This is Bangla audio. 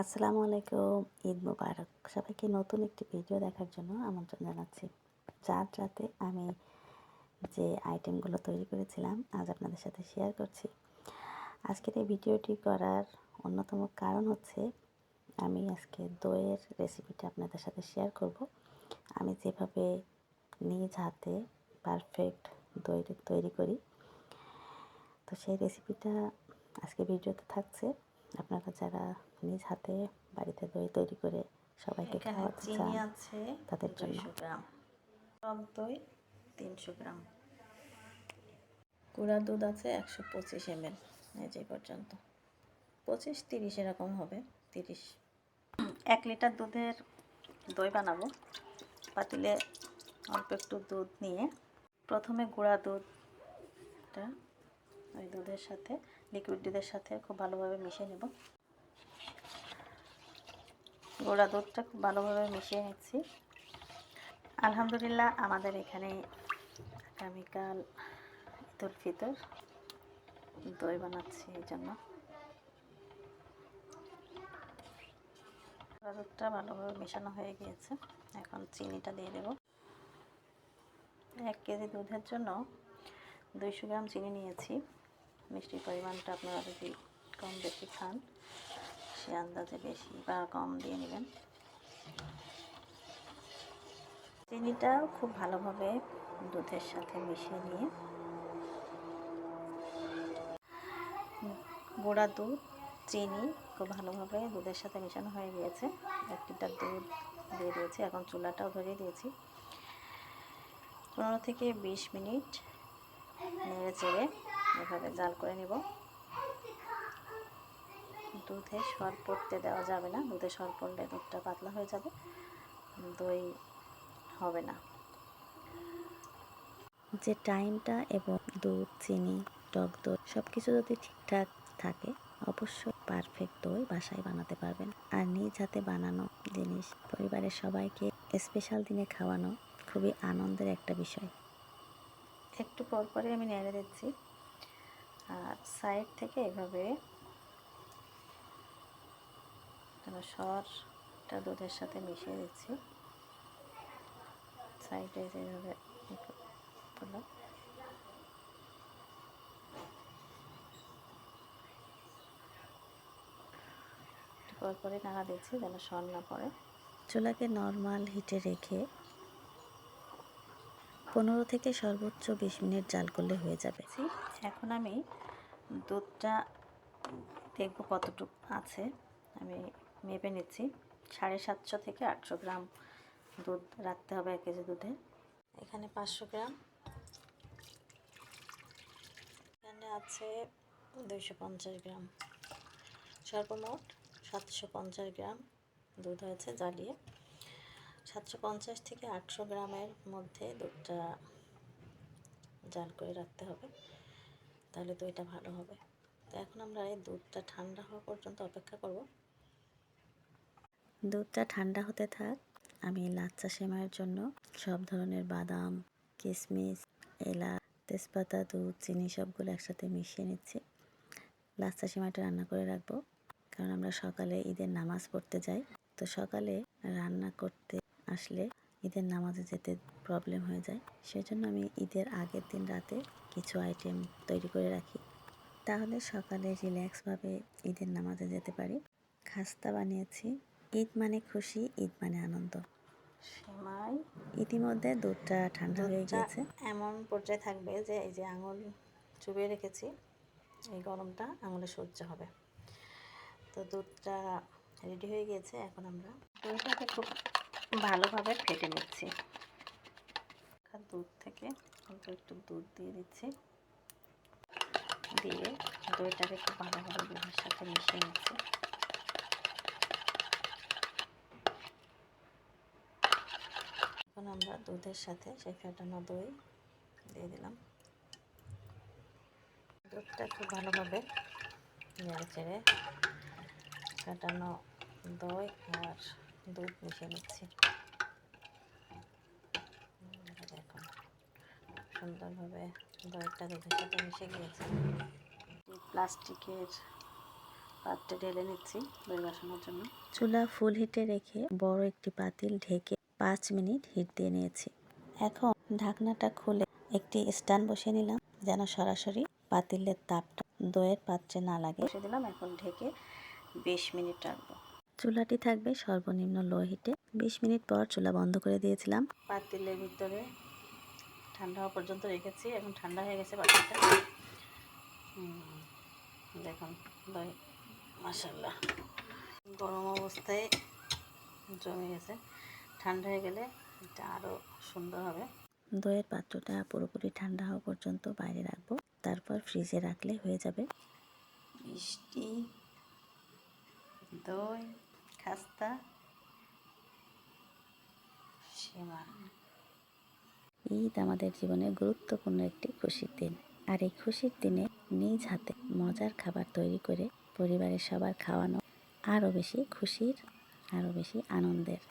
আসসালামু আলাইকুম, ঈদ মুবারক। সবাইকে নতুন একটি ভিডিও দেখার জন্য আমন্ত্রণ জানাচ্ছি। যার রাতে আমি যে আইটেমগুলো তৈরি করেছিলাম, আজ আপনাদের সাথে শেয়ার করছি। আজকের এই ভিডিওটি করার অন্যতম কারণ হচ্ছে, আমি আজকে দইয়ের রেসিপিটা আপনাদের সাথে শেয়ার করব। আমি যেভাবে নিজ হাতে পারফেক্ট দই তৈরি করি, তো সেই রেসিপিটা আজকে ভিডিওতে থাকছে। আপনারা যারা নিজ হাতে বাড়িতে দই তৈরি করে সবাইকে খাওয়াতে চিনি আছে তাদের জন্য। গ্রাম। টক দই তিনশো গ্রাম। গুঁড়া দুধ আছে একশো পঁচিশ এমএল এই যে পর্যন্ত। পঁচিশ তিরিশ এরকম হবে তিরিশ। এক লিটার দুধের দই বানাবো পাতিলে অল্প একটু দুধ নিয়ে। প্রথমে গুঁড়া দুধটা ওই দুধের সাথে লিকুইড দুধের সাথে খুব ভালোভাবে মিশিয়ে নেব। গোড়া দুধটা খুব ভালোভাবে মিশিয়ে নিচ্ছি। আলহামদুলিল্লাহ আমাদের এখানে আগামীকাল ঈদুল ফিতর, দই বানাচ্ছি এই জন্য। গোড়া দুধটা ভালোভাবে মেশানো হয়ে গিয়েছে। এখন চিনিটা দিয়ে দেব। এক কেজি দুধের জন্য দুইশো গ্রাম চিনি নিয়েছি। মিষ্টির পরিমাণটা আপনারা যদি কম বেশি খান। সে আন্দাজে বেশি বা কম দিয়ে নেবেন। চিনিটাও খুব ভালোভাবে দুধের সাথে মিশিয়ে নিয়ে গুঁড়া দুধ, চিনি খুব ভালোভাবে দুধের সাথে মেশানো হয়ে গিয়েছে। এক লিটার দুধ দিয়ে দিয়েছি, এখন চুলাটাও ধরিয়ে দিয়েছি। পনেরো থেকে বিশ মিনিট নেড়ে চেড়ে এভাবে জাল করে নিব। দুধে সর পড়তে দেওয়া যাবে না। দুধে সর পড়লে দুধটা পাতলা হয়ে যাবে। দই হবে না। যে টাইমটা এবং দুধ, চিনি, টক দই সব কিছু যদি ঠিকঠাক থাকে, অবশ্যই পারফেক্ট দই বাসায় বানাতে পারবেন। আর নিজ হাতে বানানো জিনিস পরিবারের সবাইকে স্পেশাল দিনে খাওয়ানো খুবই আনন্দের একটা বিষয়। একটু পর পরে আমি নেড়ে দিচ্ছি। আর সাইড থেকে এভাবে যেন সরটা দুধের সাথে মিশিয়ে দিচ্ছি। সাইডে যেভাবে পরে নাড়া দিচ্ছি যেন সর না পড়ে। চুলাকে নর্মাল হিটে রেখে পনেরো থেকে সর্বোচ্চ বিশ মিনিট জাল করলে হয়ে যাবে। এখন আমি দুধটা দেখব কতটুকু আছে। আমি মেপে নিচ্ছি। সাড়ে সাতশো থেকে আটশো গ্রাম দুধ রাখতে হবে এক কেজি দুধে। এখানে পাঁচশো গ্রাম। এখানে আছে দুইশো পঞ্চাশ গ্রাম। সর্বমোট সাতশো পঞ্চাশ গ্রাম দুধ হয়েছে জ্বালিয়ে। সাতশো পঞ্চাশ থেকে আটশো গ্রামের মধ্যে দুধটা জাল করে রাখতে হবে। তাহলে দইটা ভালো হবে। তো এখন আমরা এই দুধটা ঠান্ডা হওয়া পর্যন্ত অপেক্ষা করব। দুধটা ঠান্ডা হতে থাক। আমি লাচ্চা সেমাইয়ের জন্য সব ধরনের বাদাম কিশমিশ এলাচ, তেজপাতা, দুধ, চিনি সবগুলো একসাথে মিশিয়ে নিচ্ছি। লাচ্চা সেমাইটা রান্না করে রাখব। কারণ আমরা সকালে ঈদের নামাজ পড়তে যাই। তো সকালে রান্না করতে আসলে ঈদের নামাজে যেতে প্রবলেম হয়ে যায়। সেজন্য আমি ঈদের আগের দিন রাতে কিছু আইটেম তৈরি করে রাখি। তাহলে সকালে রিল্যাক্সভাবে ঈদের নামাজে যেতে পারি। খাস্তা বানিয়েছি। ঈদ মানে খুশি ঈদ মানে আনন্দ। সেমাই। ইতিমধ্যে দুধটা ঠান্ডা হয়ে গিয়েছে। এমন পর্যায়ে থাকবে যে এই যে আঙুল চুবিয়ে রেখেছি এই গরমটা আঙুলে সহ্য হবে। তো দুধটা রেডি হয়ে গিয়েছে এখন আমরা দইটাকে খুব ভালোভাবে ফেটে নিচ্ছি। দুধ থেকে অল্প একটু দুধ দিয়ে দিচ্ছি। দিয়ে দইটাকে খুব ভালোভাবে দুধের সাথে মিশিয়ে নিচ্ছি। এখন আমরা দুধের সাথে সেই ফেটানো দই দিয়ে দিলাম। দুধটা খুব ভালোভাবে নেড়ে চেড়ে ফেটানো দই আর দুধ মিশিয়ে নিচ্ছি। সুন্দরভাবে দইটা দুধের সাথে মিশে গিয়েছে। প্লাস্টিকের পাত্রে ঢেলে নিচ্ছি দই বসানোর জন্য। চুলা ফুল হিটে রেখে বড় একটি পাতিল ঢেকে পাঁচ মিনিট হিট দিয়ে নিয়েছি। এখন ঢাকনাটা খুলে একটি স্ট্যান্ড বসিয়ে নিলাম, যেন সরাসরি পাতিলের তাপটা দইয়ের পাত্রে না লাগে। বসে দিলাম, এখন ঢেকে বিশ মিনিট রাখব। চুলাটি থাকবে সর্বনিম্ন লো হিটে। বিশ মিনিট পর চুলা বন্ধ করে দিয়েছিলাম। পাতিলের ভিতরে ঠান্ডা হওয়া পর্যন্ত রেখেছি, এখন ঠান্ডা হয়ে গেছে পাতিলটা। দেখুন, দই মাসাল্লাহ গরম অবস্থায় জমে গেছে। ঠান্ডা হয়ে গেলে এটা আরও সুন্দর হবে। দইয়ের পাত্রটা পুরোপুরি ঠান্ডা হওয়া পর্যন্ত বাইরে রাখব। তারপর ফ্রিজে রাখলে হয়ে যাবে। মিষ্টি দই খাস্তা সীমা ঈদ আমাদের জীবনে গুরুত্বপূর্ণ একটি খুশির দিন। আর এই খুশির দিনে নিজ হাতে মজার খাবার তৈরি করে পরিবারের সবার খাওয়ানো আরও বেশি খুশির আরও বেশি আনন্দের।